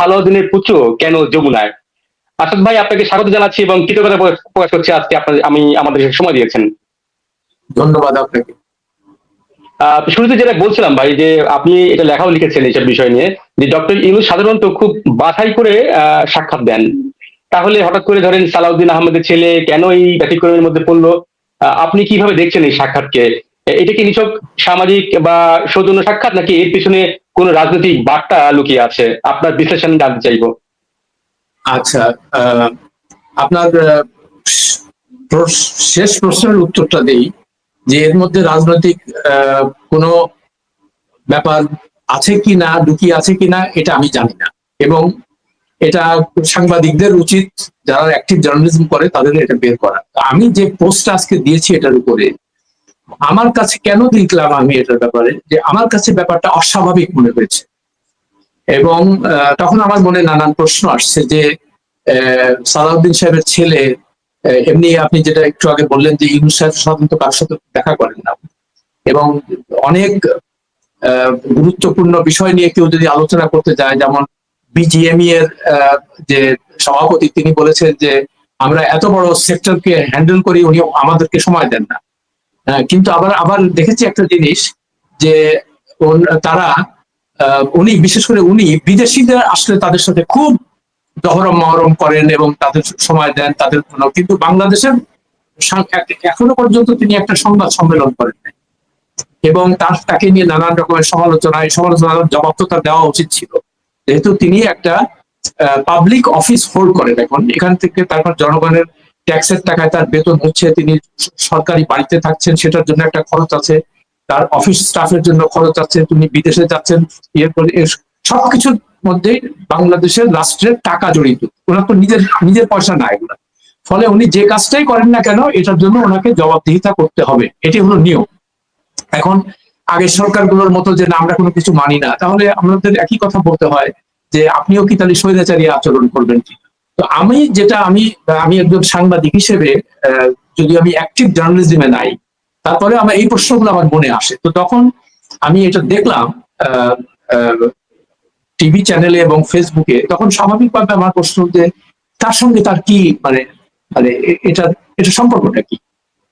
সালাউদ্দিনের পুত্র কেন যমুনায়? আসাদ ভাই আপনাকে স্বাগত জানাচ্ছি এবং কৃতজ্ঞতা প্রকাশ- করছি আজকে আপনার আমি আমাদের সময় দিয়েছেন। ধন্যবাদ আপনাকে। শুরুতে যেটা বলছিলাম ভাই যে আপনি এটা লেখাও লিখেছেন এইসব বিষয় নিয়ে যে ডক্টর ইউনুস সাধারণত খুব বাছাই করে আহ, সাক্ষাৎ দেন। তাহলে হঠাৎ করে ধরেন সালাউদ্দিন আহমেদের ছেলে কেন এই ব্যতিক্রমের মধ্যে পড়ল? আপনি কীভাবে দেখছেন এই সাক্ষাৎকে? এটা কি নিছক সামাজিক বা সৌজন্য সাক্ষাৎ নাকি এর পিছনে কোন রাজনৈতিক বার্তা লুকিয়ে আছে? আপনার বিশ্লেষণ জানতে চাইব। আচ্ছা আপনার শেষ প্রশ্নের উত্তরটা দেই, যে এর মধ্যে রাজনৈতিক কোনো ব্যাপার আছে কি না, লুকিয়ে আছে কি না, এটা আমি জানি না। এবং এটা সাংবাদিকদের উচিত, যারা অ্যাক্টিভ জার্নালিজম করে, তাদের এটা বের করা। আমি যে পোস্ট আজকে দিয়েছি, এটার উপরে আমার কাছে কেন লিখলাম আমি এটার ব্যাপারে? যে আমার কাছে ব্যাপারটা অস্বাভাবিক মনে হয়েছে। এবং তখন আমার মনে নানান প্রশ্ন আসছে যে সালাউদ্দিন সাহেবের ছেলে এমনি আপনি যেটা একটু আগে বললেন যে ইউনুস সাহেব সাধারণত কারোর সাথে দেখা করেন না। এবং অনেক গুরুত্বপূর্ণ বিষয় নিয়ে কেউ যদি আলোচনা করতে যায়, যেমন বিজিএমই এর যে সভাপতি, তিনি বলেছেন যে, আমরা এত বড় সেক্টরকে হ্যান্ডেল করি উনি আমাদেরকে সময় দেন না। কিন্তু আবার আবার দেখেছি একটা জিনিস যে তারা উনি, বিশেষ করে উনি বিদেশিদের আসলে তাদের সাথে খুব দহরম মহরম করেন এবং তাদের সময় দেন তাদের জন্য। কিন্তু বাংলাদেশের এখনও পর্যন্ত তিনি একটা সংবাদ সম্মেলন করেন এবং তার, তাকে নিয়ে নানান রকমের সমালোচনা এই সমালোচনার জবাব তো তার দেওয়া উচিত ছিল। যেহেতু তিনি একটা পাবলিক অফিস হোল্ড করেন এখন। এখান থেকে তারপর জনগণের ট্যাক্সের টাকায় তার বেতন হচ্ছে, তিনি সরকারি বাড়িতে থাকছেন, সেটার জন্য একটা খরচ আছে। তার অফিস স্টাফের জন্য খরচ আছে, তিনি বিদেশে যাচ্ছেন, এরপরে এর- সবকিছুর মধ্যে বাংলাদেশের রাষ্ট্রের টাকা জড়িত। ওনার তো নিজের নিজের পয়সা না এগুলো ফলে উনি যে কাজটাই করেন না কেন, এটার জন্য ওনাকে জবাবদিহিতা করতে হবে। এটি হলো নিয়ম। এখন আগের সরকারগুলোর মতো যে না, আমরা কোনো কিছু মানি না, তাহলে আমাদের একই কথা বলতে হয় যে, আপনিও কি তাহলে স্বৈরাচারী আচরণ করবেন কি? তো আমি যেটা আমি আমি একজন সাংবাদিক হিসেবে যদি আমি অ্যাক্টিভ জার্নালিজমে নাই, তারপরে আমার এই প্রশ্নগুলো আমার মনে আসে। তো তখন আমি এটা দেখলাম টিভি চ্যানেলে এবং ফেসবুকে, তখন স্বাভাবিকভাবে আমার প্রশ্ন যে, তার সঙ্গে তার কি মানে মানে এটা এটা সম্পর্কটা কি?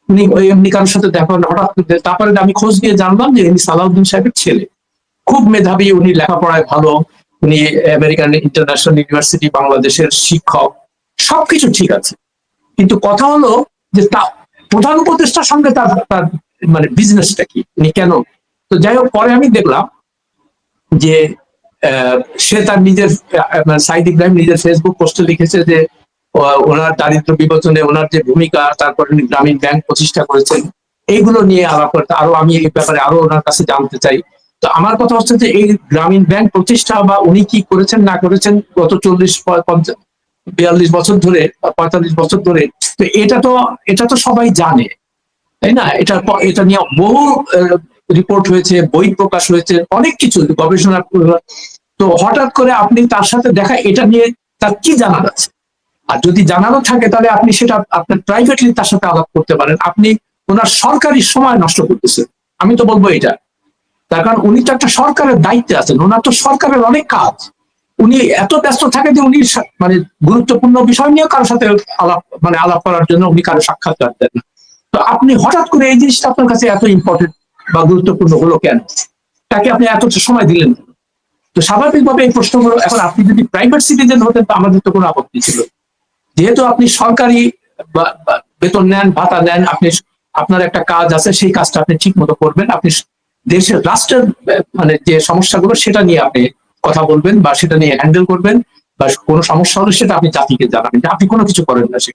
উনি এমনি কারোর সাথে দেখা হঠাৎ তারপরে আমি খোঁজ নিয়ে জানলাম যে ইনি সালাউদ্দিন সাহেবের ছেলে। খুব মেধাবী, উনি লেখাপড়ায় ভালো উনি আমেরিকান ইন্টারন্যাশনাল ইউনিভার্সিটি বাংলাদেশের শিক্ষক, সবকিছু ঠিক আছে। কিন্তু কথা হলো যে তা প্রধান উপদেষ্টার সঙ্গে তার তার মানে বিজনেসটা কি, উনি কেন? তো যাই হোক, পরে আমি দেখলাম যে সে তার নিজের মানে সাইদ ইব্রাহিম নিজের ফেসবুক পোস্টে লিখেছে যে ওনার দারিদ্র বিমোচনে ওনার যে ভূমিকা, তারপরে গ্রামীণ ব্যাংক প্রতিষ্ঠা করেছেন, এইগুলো নিয়ে আলাপ করতে আরও আমি এই ব্যাপারে আরও ওনার কাছে জানতে চাই। তো আমার কথা হচ্ছে যে এই গ্রামীণ ব্যাংক প্রতিষ্ঠা বা উনি কি করেছেন, না করেছেন, গত চল্লিশ বিয়াল্লিশ বছর ধরে পঁয়তাল্লিশ বছর ধরে, তো এটা তো এটা তো সবাই জানে, তাই না? এটা এটা নিয়ে বহু রিপোর্ট হয়েছে, বই প্রকাশ হয়েছে, অনেক কিছু গবেষণা তো হঠাৎ করে আপনি তার সাথে দেখা, এটা নিয়ে তার কি জানার আছে? আর যদি জানানো থাকে, তাহলে আপনি সেটা আপনার প্রাইভেটলি তার সাথে আলাপ করতে পারেন। আপনি ওনার সরকারি সময় নষ্ট করতেছেন। আমি তো বলব এটা। তার কারণ উনি তো একটা সরকারের দায়িত্বে আছেন, ওনার তো সরকারের অনেক কাজ। উনি এত ব্যস্ত থাকে যে উনি মানে গুরুত্বপূর্ণ বিষয় নিয়ে কারোর সাথে আলাপ মানে আলাপ করার জন্য উনি কারও সাক্ষাৎকার দেন তো আপনি হঠাৎ করে এই জিনিসটা আপনার কাছে এত ইম্পর্টেন্ট বা গুরুত্বপূর্ণ হলো কেন? তাকে আপনি এত সময় দিলেন তো স্বাভাবিকভাবে এই প্রশ্নগুলো, এখন আপনি যদি প্রাইভেট সিটিজেন হতেন, তো আমাদের তো কোনো আপত্তি ছিল। যেহেতু আপনি সরকারি বেতন নেন, ভাতা নেন, আপনি আপনার একটা কাজ আছে, সেই কাজটা আপনি ঠিক মতো করবেন, আপনি দেশের রাষ্ট্রের মানে যে সমস্যাগুলো, সেটা নিয়ে আপনি কথা বলবেন বা সেটা নিয়ে হ্যান্ডেল করবেন বা কোনো সমস্যা হলে সেটা আপনি জাতিকে জানাবেন। আপনি কোনো কিছু করেন না সে।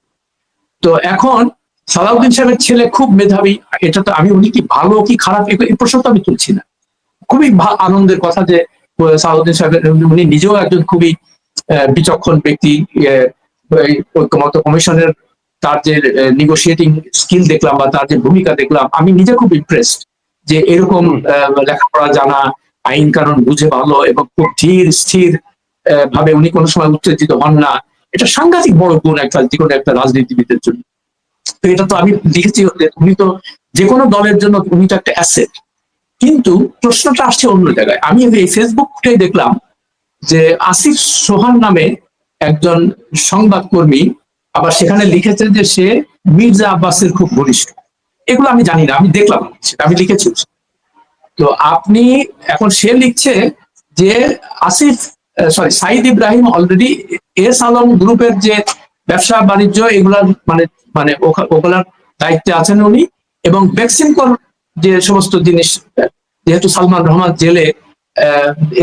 তো এখন সালাউদ্দিন সাহেবের ছেলে খুব মেধাবী। এটা তো আমি উনি কি, ভালো কি খারাপ এই প্রশ্ন তো আমি তুলছি না। খুবই আনন্দের কথা যে সালাউদ্দিন সাহেব, উনি নিজেও একজন খুবই বিচক্ষণ ব্যক্তি। ঐক্যমত কমিশনের তার যে নিগোসিয়েটিং স্কিল দেখলাম বা তার যে ভূমিকা দেখলাম, আমি নিজে খুব ইমপ্রেসড যে এরকম লেখাপড়া জানা, আইন কানুন বুঝে ভালো এবং খুব ধীর, স্থির ভাবে উনি কোনো সময় উত্তেজিত হন না, এটা সাংঘাতিক বড় গুণ একটা, যে কোনো একটা রাজনীতিবিদের জন্য। তো এটা তো আমি লিখেছি উনি তো যে কোনো দলের জন্য উনি তো একটা অ্যাসেট কিন্তু প্রশ্নটা আসছে অন্য জায়গায়। আমি এই ফেসবুকটাই দেখলাম যে আসিফ সোহান নামে একজন সংবাদকর্মী আবার সেখানে লিখেছেন যে সে মির্জা আব্বাসের খুব ঘনিষ্ঠ। এগুলো আমি জানি না, আমি দেখলাম সেটা, আমি লিখেছি। তো আপনি এখন সে লিখছে যে Asif sorry Saeed Ibrahim already S Alam গ্রুপের যে ব্যবসা, বাণিজ্য, এগুলার মানে মানে ওগুলার দায়িত্বে আছেন উনি এবং ভ্যাকসিনকর যে সমস্ত জিনিস, যেহেতু সালমান রহমান জেলে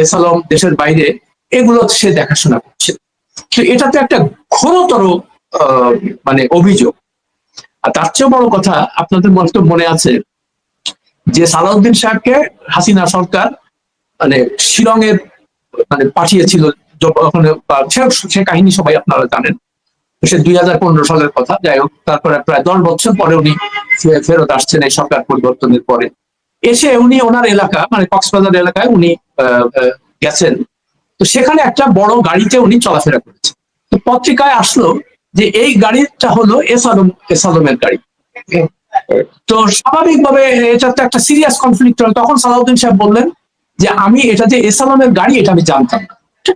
এস আলম দেশের বাইরে, এগুলো সে দেখাশোনা করছে। তো এটা তো একটা ঘোরতর মানে অভিযোগ। আর তার চেয়েও বড় কথা আপনাদের মনে মনে আছে যে সালাউদ্দিন সাহেবকে হাসিনা সরকার মানে শিলংয়ের মানে পাঠিয়েছিল সে- কাহিনী সবাই আপনারা জানেন। সে দুই হাজার পনেরো সালের কথা, যাই হোক, তারপরে প্রায় দশ বছর পরে উনি ফেরত আসছেন এই সরকার পরিবর্তনের পরে। এসে উনি ওনার এলাকা মানে কক্সবাজার এলাকায় উনি গেছেন। তো সেখানে একটা বড় গাড়িতে উনি চলাফেরা করেছেন। তো পত্রিকায় আসলো যে এই গাড়িটা হলো এস আলম এস আলমের গাড়ি। তো স্বাভাবিকভাবে এটা তো একটা সিরিয়াস কনফ্লিক্ট হলো। তখন সালাউদ্দিন সাহেব বললেন যে আমি এটা যে এস আলমের গাড়ি এটা আমি জানতাম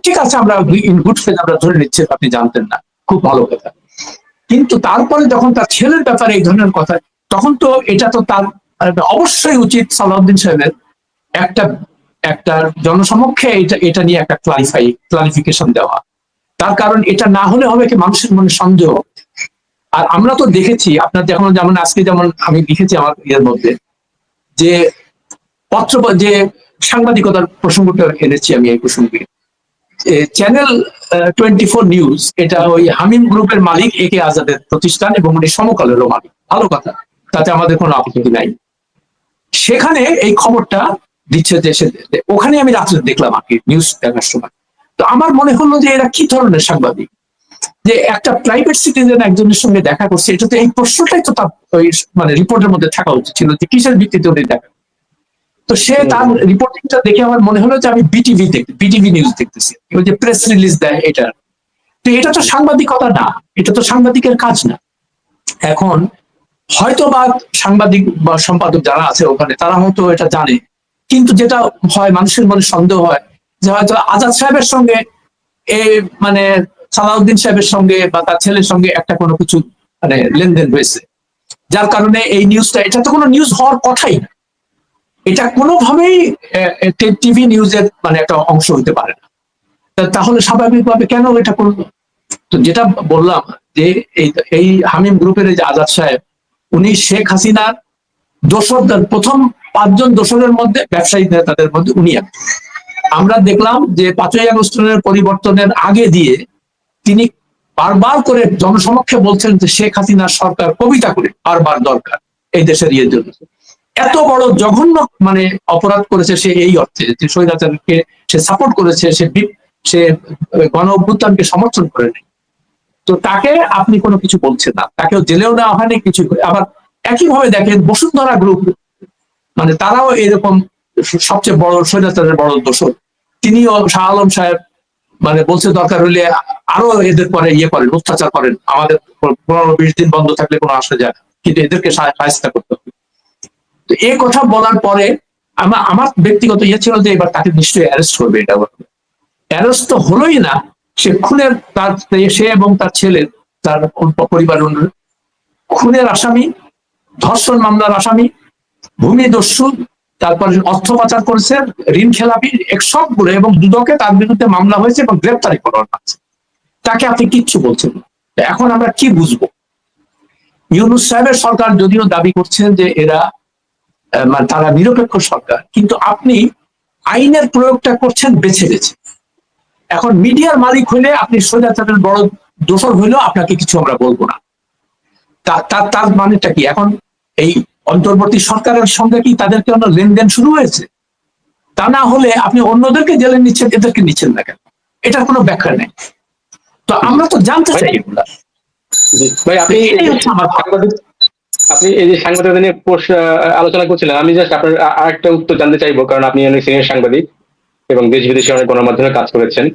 ঠিক আছে আমরা ইন গুড ফেজ আমরা ধরে নিচ্ছি আপনি জানতেন না। খুব ভালো কথা। কিন্তু তারপরে যখন তার ছেলের ব্যাপারে এই ধরনের কথা তখন তো এটা তো তার আহ, অবশ্যই উচিত সালাউদ্দিন সাহেবের একটা একটা জনসমক্ষে এটা এটা নিয়ে একটা ক্লারিফাই ক্লারিফিকেশন দেওয়া। তার কারণ এটা না হলে হবে কি মানুষের মনে সন্দেহ। আর আমরা তো দেখেছি, আপনার যখন যেমন আজকে যেমন আমি লিখেছি আমার ইয়ের মধ্যে, যে পত্র যে সাংবাদিকতার প্রসঙ্গটা এনেছি আমি এই প্রসঙ্গে। চ্যানেল টোয়েন্টি ফোর নিউজ, এটা ওই হামিম গ্রুপের মালিক এ কে আজাদের প্রতিষ্ঠান এবং উনি সমকালেরও মালিক। ভালো কথা, তাতে আমাদের কোনো আপত্তি নাই। সেখানে এই খবরটা দিচ্ছে সে- ওখানে আমি রাত্রে দেখলাম আর কি, নিউজ দেখার সময়। তো আমার মনে হলো যে এরা কি ধরনের সাংবাদিক? যে একটা প্রাইভেট সিটিজেন একজনের সঙ্গে দেখা করছে এটা তো এই প্রশ্নটাই তো তার ওই মানে রিপোর্টের মধ্যে থাকা উচিত ছিল যে কিসের ভিত্তিতে উনি দেখা তো সে তার রিপোর্টিংটা দেখে আমার মনে হলো যে আমি বিটিভি দেখ বিটিভি নিউজ দেখতেছি। ওই যে প্রেস রিলিজ দেয় এটা। তো এটা তো সাংবাদিকতা না এটা তো সাংবাদিকের কাজ না। এখন হয়তো বা সাংবাদিক বা সম্পাদক যারা আছে ওখানে তারা হয়তো এটা জানে। কিন্তু যেটা হয় মানুষের মনে সন্দেহ হয় যে হয়তো আজাদ সাহেবের সঙ্গে এই মানে সালাউদ্দিন সাহেবের সঙ্গে বা তার ছেলের সঙ্গে একটা কোনো কিছু মানে লেনদেন হয়েছে। যার কারণে এই নিউজটা এটা তো কোনো নিউজ হওয়ার কথাই না। এটা কোনোভাবেই টিভি নিউজের মানে একটা অংশ হতে পারে না। তাহলে স্বাভাবিকভাবে কেন এটা করল তো যেটা বললাম যে এই এই হামিম গ্রুপের এই যে আজাদ সাহেব, উনি শেখ হাসিনার দোসরদের, প্রথম পাঁচজন দোসরের মধ্যে ব্যবসায়ী নেতাদের মধ্যে উনি একজন। আমরা দেখলাম যে পাঁচই আগস্টের পরিবর্তনের আগে দিয়ে তিনি বারবার করে জনসমক্ষে বলছেন যে শেখ হাসিনার সরকার কবিতা করে বারবার দরকার এই দেশের ইয়ের জন্য। এত বড় জঘন্য মানে অপরাধ করেছে সে এই অর্থে যে স্বৈরাচারকে সে সাপোর্ট করেছে, সে সে গণ অভ্যুত্থানকে সমর্থন করে নেই। তো তাকে আপনি কোনো কিছু বলছেন না। তাকেও জেলেও নেওয়া হয়নি কিছু আবার একইভাবে দেখেন বসুন্ধরা গ্রুপ মানে তারাও এরকম সবচেয়ে বড় স্বৈরাচারের বড় দোষর। তিনিও শাহ আলম সাহেব মানে বলছে দরকার হলে আরও এদের পরে ইয়ে করেন, অত্যাচার করেন। আমাদের পনেরো বিশ দিন বন্ধ থাকলে কোনো আসা যায় কিন্তু এদেরকে সাহায্য করতে হবে। তো এই কথা বলার পরে আমার আমার ব্যক্তিগত ইয়ে ছিল যে এবার তাকে নিশ্চয়ই অ্যারেস্ট করবে এটা অ্যারেস্ট তো হলোই না, সে খুনের তার সে এবং তার ছেলে, তার পরিবার খুনের আসামি, ধর্ষণ মামলার আসামি, ভূমি দস্যু তারপর অর্থ পাচার করেছে, ঋণ খেলাপি সবগুলো এবং দুদকে তার বিরুদ্ধে মামলা হয়েছে এবং গ্রেপ্তারি করানো আছে তাকে আপনি কিচ্ছু বলছেন। এখন আমরা কি বুঝব? ইউনুস সাহেবের সরকার যদিও দাবি করছেন যে এরা মানে তারা নিরপেক্ষ সরকার, কিন্তু আপনি আইনের প্রয়োগটা করছেন বেছে বেছে। এখন মিডিয়ার মালিক হলে আপনি সোজা স্বৈরাচারের বড় দোষর হইলেও আপনাকে কিছু আমরা বলব না। তার তার মানেটা কি? এখন এই অন্তর্বর্তী সরকারের সঙ্গে কি তাদেরকে অন্য লেনদেন শুরু হয়েছে? তা না হলে আপনি অন্যদেরকে জেলে নিচ্ছেন এদেরকে নিচ্ছেন না কেন? এটার কোনো ব্যাখ্যা নেই। তো আমরা তো জানতে চাই। এগুলা ভাই আপনি আপনি এই যে সাংবাদিকতা নিয়ে প্রশ্ন, আলোচনা করছিলেন আমি জাস্ট আপনার আ- আরেকটা উত্তর জানতে চাইব কারণ আপনি অনেক সিনিয়র সাংবাদিক এবং দেশ বিদেশে অনেক গণমাধ্যমে কাজ করেছেন।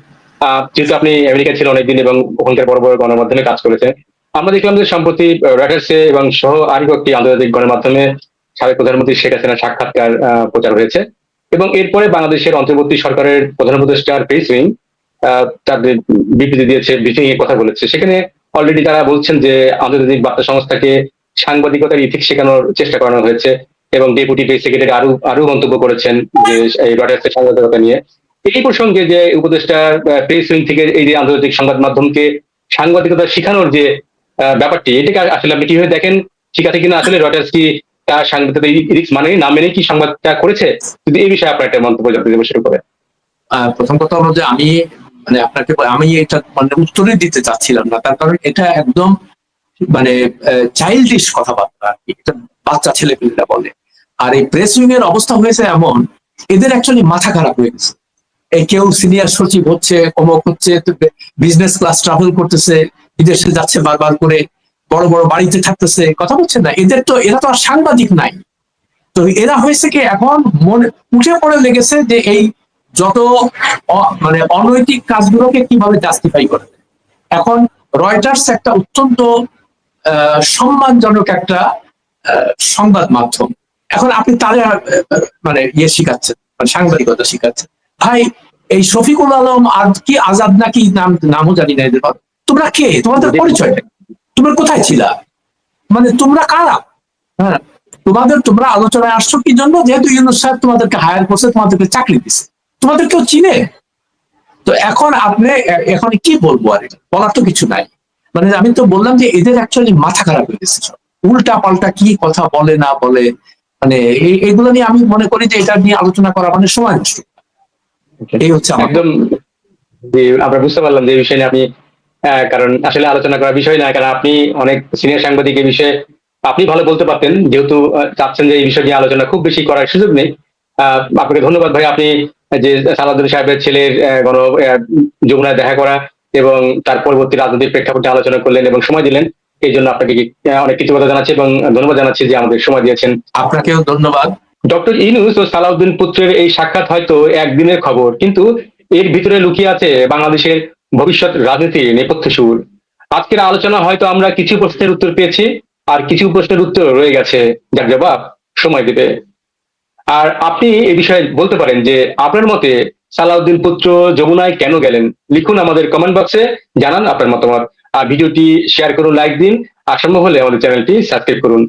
আহ, যেহেতু আপনি আমেরিকা ছিলেন অনেকদিন এবং ওখানকার বড় বড় গণমাধ্যমে কাজ করেছেন আমরা দেখলাম যে সম্প্রতি রয়টার্সে এবং সহ আরও একটি আন্তর্জাতিক গণমাধ্যমে সাবেক প্রধানমন্ত্রী শেখ হাসিনার সাক্ষাৎকার প্রচার হয়েছে। এবং এরপরে বাংলাদেশের অন্তর্বর্তী সরকারের প্রধান উপদেষ্টার প্রেস উইং তাদের বিবৃতি দিয়েছে ব্রিফিং এ কথা বলেছে। সেখানে অলরেডি তারা বলছেন যে আন্তর্জাতিক বার্তা সংস্থাকে সাংবাদিকতার ইথিক শেখানোর চেষ্টা করানো হয়েছে এবং ডেপুটি প্রেস সেক্রেটারি আরও আরও মন্তব্য করেছেন যে এই রয়টার্সের সাংবাদিকতা নিয়ে। এই প্রসঙ্গে যে উপদেষ্টা প্রেস উইং থেকে এই যে আন্তর্জাতিক সংবাদ মাধ্যমকে সাংবাদিকতা শেখানোর যে ব্যাপারটি এটাকে আসলে আপনি কীভাবে দেখেন, ঠিক আছে কিনা? আসলে রয়টার্স কি তার সাংবাদিকতা রিক্স মানে না মেনে কি সংবাদটা করেছে? যদি এই বিষয়ে আপনার একটা মন্তব্য জানতে দেবো শুরু করে প্রথম কথা হলো যে আমি মানে আপনাকে আমি এটা মানে উত্তরই দিতে চাচ্ছিলাম না, তার কারণ এটা একদম মানে চাইল্ডিশ কথাবার্তা আর কি। এটা বাচ্চা ছেলে পেলেরা বলে। আর এই প্রেস উইং এর অবস্থা হয়েছে এমন, এদের অ্যাকচুয়ালি মাথা খারাপ হয়ে গেছে। এই কেউ সিনিয়র সচিব হচ্ছে অমক হচ্ছে বিজনেস ক্লাস ট্রাভেল করতেছে বিদেশে যাচ্ছে বারবার করে বড় বড় বাড়িতে থাকতেছে, কথা বলছেন না? এদের তো, এরা তো আর সাংবাদিক নাই। তো এরা হয়েছে কি, এখন মনে, উঠে পড়ে লেগেছে যে এই যত মানে অনৈতিক কাজগুলোকে কীভাবে জাস্টিফাই করে। এখন রয়টার্স একটা অত্যন্ত সম্মানজনক একটা সংবাদ মাধ্যম। এখন আপনি তাদের মানে ইয়ে শিখাচ্ছেন মানে সাংবাদিকতা শিখাচ্ছেন। ভাই, এই শফিকুল আলম আর কি আজাদ নাকি নাম, নামও জানি না এদের তোমরা কে? তোমাদের পরিচয়টা তোমরা কোথায় ছিলা? মানে তোমরা কারা? হ্যাঁ তোমাদের তোমরা আলোচনায় আসছো কি জন্য? যেহেতু ইউনুস সাহেব তোমাদেরকে হায়ার করছে তোমাদেরকে চাকরি দিছে। তোমাদের কেউ চিনে? তো এখন আপনি এখন কি বলব আর বলার তো কিছু নাই। মানে আমি তো বললাম যে এদের অ্যাকচুয়ালি মাথা খারাপ হয়ে গেছে উল্টা পাল্টা কি কথা বলে না বলে? মানে এইগুলো নিয়ে আমি মনে করি যে এটা নিয়ে আলোচনা করা মানে সময় নষ্ট। এই হচ্ছে একদম যে আমরা বুঝতে পারলাম যে এই বিষয় আপনি কারণ আসলে আলোচনা করার বিষয় না কারণ আপনি অনেক সিনিয়র সাংবাদিক এই বিষয়ে আপনি ভালো বলতে পারতেন যেহেতু চাচ্ছেন যে এই বিষয় নিয়ে আলোচনা খুব বেশি করার সুযোগ নেই। আপনাকে ধন্যবাদ ভাই আপনি যে সালাউদ্দিন সাহেবের ছেলের গণ যমুনায় দেখা করা এবং তার পরবর্তী রাজনৈতিক প্রেক্ষাপটে আলোচনা করলেন এবং সময় দিলেন এই জন্য আপনাকে অনেক কৃতজ্ঞতা জানাচ্ছি এবং ধন্যবাদ জানাচ্ছি যে আমাদের সময় দিয়েছেন। আপনাকেও ধন্যবাদ। ডক্টর ইনুস ও সালাউদ্দিন পুত্রের এই সাক্ষাৎ হয়তো একদিনের খবর কিন্তু এর ভিতরে লুকিয়ে আছে বাংলাদেশের ভবিষ্যৎ রাজনীতির নেপথ্য সুর। আজকের আলোচনা হয়তো আমরা কিছু প্রশ্নের উত্তর পেয়েছি, আর কিছু প্রশ্নের উত্তর রয়ে গেছে। যার জবাব সময় দেবে। আর আপনি এ বিষয়ে বলতে পারেন যে আপনার মতে সালাউদ্দিন পুত্র যমুনায় কেন গেলেন? লিখুন আমাদের কমেন্ট বক্সে জানান আপনার মতামত। আর ভিডিওটি শেয়ার করুন লাইক দিন। আর সম্ভব হলে আমাদের চ্যানেলটি সাবস্ক্রাইব করুন।